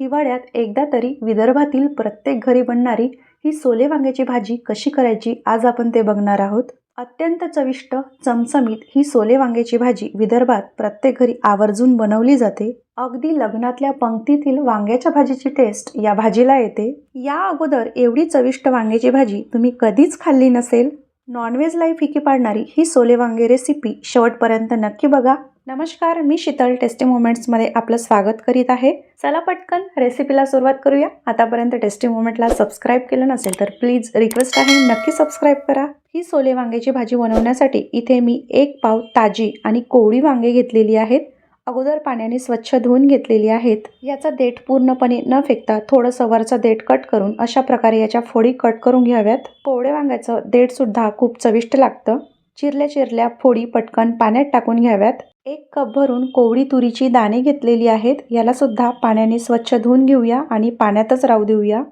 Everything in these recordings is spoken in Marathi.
हिवाळ्यात एकदा तरी विदर्भातील प्रत्येक घरी बनणारी ही सोले वांग्याची भाजी कशी करायची आज आपण ते बघणार आहोत. अत्यंत चविष्ट चमचमीत ही सोले वांग्याची भाजी विदर्भात प्रत्येक घरी आवर्जून बनवली जाते. अगदी लग्नातल्या पंक्तीतील वांग्याच्या भाजीची टेस्ट या भाजीला येते. या अगोदर एवढी चविष्ट वांग्याची भाजी तुम्ही कधीच खाल्ली नसेल. नॉनव्हेजलाही फिकी पाडणारी ही सोले वांगे रेसिपी शेवटपर्यंत नक्की बघा. नमस्कार मी शीतल टेस्टी मोमेंट्समध्ये आपलं स्वागत करीत आहे. चला पटकन रेसिपीला सुरुवात करूया. आतापर्यंत टेस्टी मोमेंटला सबस्क्राईब केलं नसेल तर प्लीज रिक्वेस्ट आहे. नक्की सबस्क्राईब करा. ही सोले वांग्याची भाजी बनवण्यासाठी इथे मी एक पाव ताजी आणि कोवळी वांगे घेतलेली आहेत. अगोदर पाण्याने स्वच्छ धुवून घेतलेली आहेत. याचा देठ पूर्णपणे न फेकता थोडंसं वरचा देठ कट करून अशा प्रकारे याच्या फोडी कट करून घ्याव्यात. पोवळे वांग्याचं देठसुद्धा खूप चविष्ट लागतं. चिरल्या चिरल्या फोडी पटकन पाण्यात टाकून घ्याव्यात. एक कप भरून कोवळी तुरीची दाणे घेतलेली आहेत. यालासुद्धा पाण्याने स्वच्छ धुवून घेऊया आणि पाण्यातच राहू देऊया.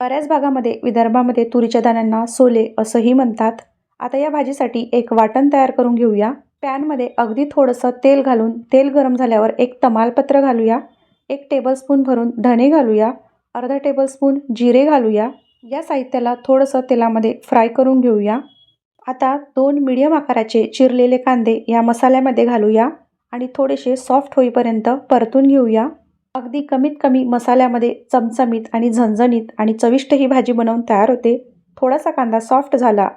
बऱ्याच भागामध्ये विदर्भामध्ये तुरीच्या दाण्यांना सोले असंही म्हणतात. आता या भाजीसाठी एक वाटण तयार करून घेऊया. पॅनमध्ये अगदी थोडंसं तेल घालून तेल गरम झाल्यावर एक तमालपत्र घालूया एक टेबलस्पून भरून धणे घालूया अर्धा टेबलस्पून जिरे घालूया या साहित्याला थोडंसं तेलामध्ये फ्राय करून घेऊया. आता दोन मिडियम आकाराचे चिरलेले कांदे या मसाल्यामध्ये घालूया आणि थोडेसे सॉफ्ट होईपर्यंत परतून घेऊया. अगदी कमीत कमी मसाल्यामध्ये चमचमीत आणि झणझणीत आणि चविष्ट ही भाजी बनवून तयार होते. थोडासा कांदा सॉफ्ट झाला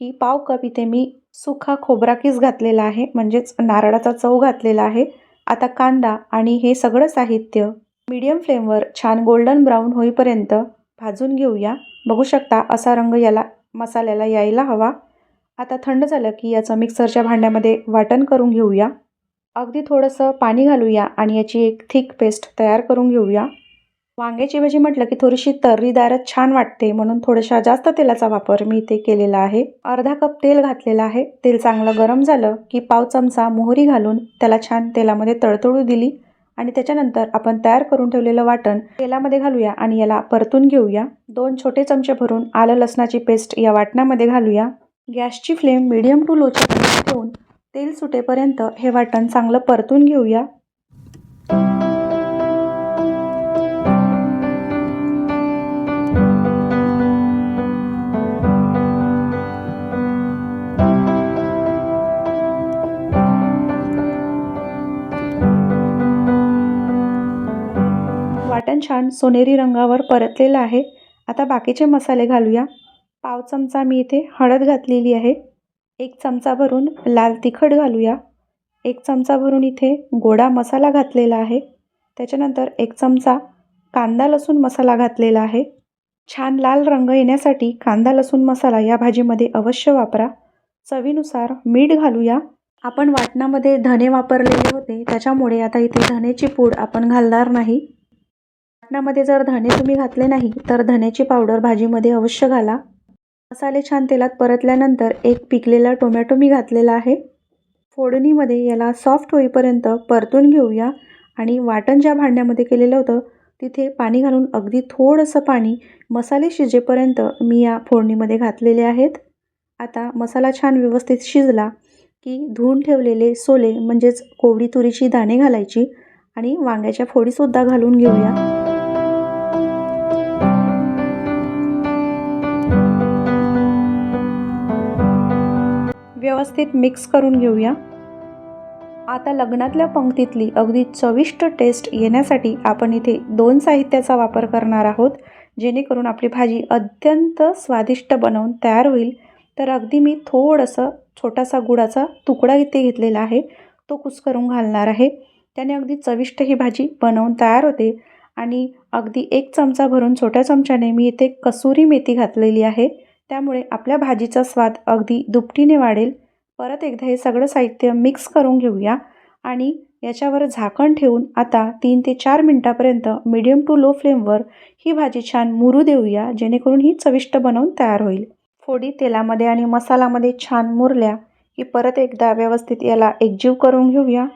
की पाव कप इथे मी सुखा खोबरा किस घातलेला आहे म्हणजेच नारळाचा चव घातलेला आहे. आता कांदा आणि हे सगळं साहित्य मीडियम फ्लेमवर छान गोल्डन ब्राऊन होईपर्यंत भाजून घेऊया. बघू शकता असा रंग याला मसाल्याला यायला हवा. आता थंड झालं की याचं मिक्सरच्या भांड्यामध्ये वाटण करून घेऊया. अगदी थोडंसं पाणी घालूया आणि याची एक थिक पेस्ट तयार करून घेऊया. वांग्याची भाजी म्हटलं की थोडीशी तर्रीदारच छान वाटते म्हणून थोड्याशा जास्त तेलाचा वापर मी इथे केलेला आहे. अर्धा कप तेल घातलेलं आहे. तेल चांगलं गरम झालं की पाव चमचा मोहरी घालून त्याला छान तेलामध्ये तळतळू दिली आणि त्याच्यानंतर आपण तयार करून ठेवलेलं वाटण तेलामध्ये घालूया आणि याला परतून घेऊया. दोन छोटे चमचे भरून आलं लसणाची पेस्ट या वाटणामध्ये घालूया. गॅसची फ्लेम मिडियम टू लोच्या ठेवून तेल सुटेपर्यंत हे वाटण चांगलं परतून घेऊया. वाटण छान सोनेरी रंगावर परतलेलं आहे. आता बाकीचे मसाले घालूया. पाव चमचा मी इथे हळद घातलेली आहे. एक चमचा भरून लाल तिखट घालूया. एक चमचा भरून इथे गोडा मसाला घातलेला आहे. त्याच्यानंतर एक चमचा कांदा लसूण मसाला घातलेला आहे. छान लाल रंग येण्यासाठी कांदा लसूण मसाला या भाजीमध्ये अवश्य वापरा. चवीनुसार मीठ घालूया. आपण वाटणामध्ये धने वापरलेले होते त्याच्यामुळे आता इथे धनेची पूड आपण घालणार नाही. वाटणामध्ये जर धणे तुम्ही घातले नाही तर धण्याची पावडर भाजीमध्ये अवश्य घाला. मसाले छान तेलात परतल्यानंतर एक पिकलेला टोमॅटो मी घातलेला आहे. फोडणीमध्ये याला सॉफ्ट होईपर्यंत परतून घेऊया आणि वाटण ज्या भांड्यामध्ये केलेलं होतं तिथे पाणी घालून अगदी थोडंसं पाणी मसाले शिजेपर्यंत मी या फोडणीमध्ये घातलेले आहेत. आता मसाला छान व्यवस्थित शिजला की धुवून ठेवलेले सोले म्हणजेच कोवडी तुरीची दाणे घालायची आणि वांग्याच्या फोडीसुद्धा घालून घेऊया. व्यवस्थित मिक्स करून घेऊया. आता लग्नातल्या पंक्तीतली अगदी चविष्ट टेस्ट येण्यासाठी आपण इथे दोन साहित्याचा वापर करणार आहोत जेणेकरून आपली भाजी अत्यंत स्वादिष्ट बनवून तयार होईल. तर अगदी मी थोडंसं छोटासा गुडाचा तुकडा इथे घेतलेला आहे. तो कुस्करून घालणार आहे. त्याने अगदी चविष्ट ही भाजी बनवून तयार होते. आणि अगदी एक चमचा भरून छोट्या चमच्याने मी इथे कसुरी मेथी घातलेली आहे. त्यामुळे आपल्या भाजीचा स्वाद अगदी दुपटीने वाढेल. परत एकदा हे सगळं साहित्य मिक्स करून घेऊया. आणि याच्यावर झाकण ठेवून आता तीन ते चार मिनटापर्यंत मिडियम टू लो फ्लेमवर ही भाजी छान मुरू देऊया जेणेकरून ही चविष्ट बनवून तयार होईल. फोडी तेलामध्ये आणि मसालामध्ये छान मुरल्या की परत एकदा व्यवस्थित याला एकजीव करून घेऊया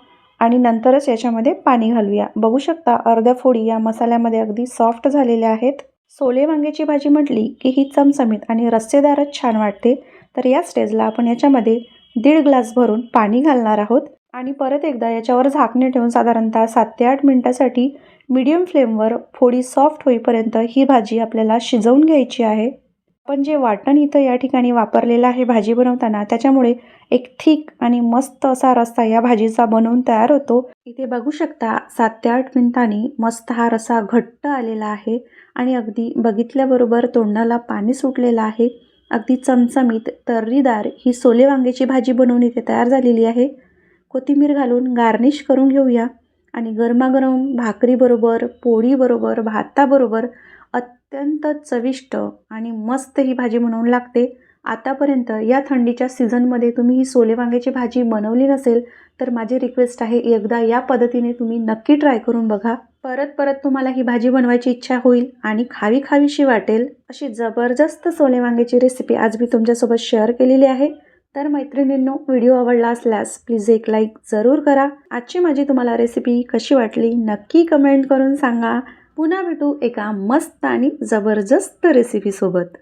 आणि नंतरच याच्यामध्ये पाणी घालूया. बघू शकता अर्ध्या फोडी या मसाल्यामध्ये अगदी सॉफ्ट झालेल्या आहेत. सोले वांग्याची भाजी म्हटली की ही चमचमीत आणि रस्सेदारच छान वाटते. तर या स्टेजला आपण याच्यामध्ये दीड ग्लास भरून पाणी घालणार आहोत आणि परत एकदा याच्यावर झाकणे ठेवून साधारणतः सात ते आठ मिनटासाठी मीडियम फ्लेमवर थोडी सॉफ्ट होईपर्यंत ही भाजी आपल्याला शिजवून घ्यायची आहे. पण जे वाटण इथं या ठिकाणी वापरलेलं आहे भाजी बनवताना त्याच्यामुळे एक थिक आणि मस्त असा रस्सा या भाजीचा बनवून तयार होतो. इथे बघू शकता सात ते आठ मिनिटांनी मस्त हा रस्सा घट्ट आलेला आहे आणि अगदी बघितल्याबरोबर तोंडाला पाणी सुटलेलं आहे. अगदी चमचमीत तर्रीदार ही सोले वांग्याची भाजी बनवून इथे तयार झालेली आहे. कोथिंबीर घालून गार्निश करून घेऊया. आणि गरमागरम भाकरीबरोबर पोळीबरोबर भाताबरोबर अत्यंत चविष्ट आणि मस्त ही भाजी म्हणून लागते. आतापर्यंत या थंडीच्या सीझनमध्ये तुम्ही ही सोले वांग्याची भाजी बनवली नसेल तर माझी रिक्वेस्ट आहे एकदा या पद्धतीने तुम्ही नक्की ट्राय करून बघा. परत परत तुम्हाला ही भाजी बनवायची इच्छा होईल आणि खावी खावीशी वाटेल अशी जबरदस्त सोले वांग्याची रेसिपी आज मी तुमच्यासोबत शेअर केलेली आहे. तर मैत्रिणींनो व्हिडिओ आवडला असल्यास प्लीज एक लाईक जरूर करा. आजची माझी तुम्हाला रेसिपी कशी वाटली नक्की कमेंट करून सांगा. पुन्हा भेटू एका मस्त आणि जबरदस्त रेसिपीसोबत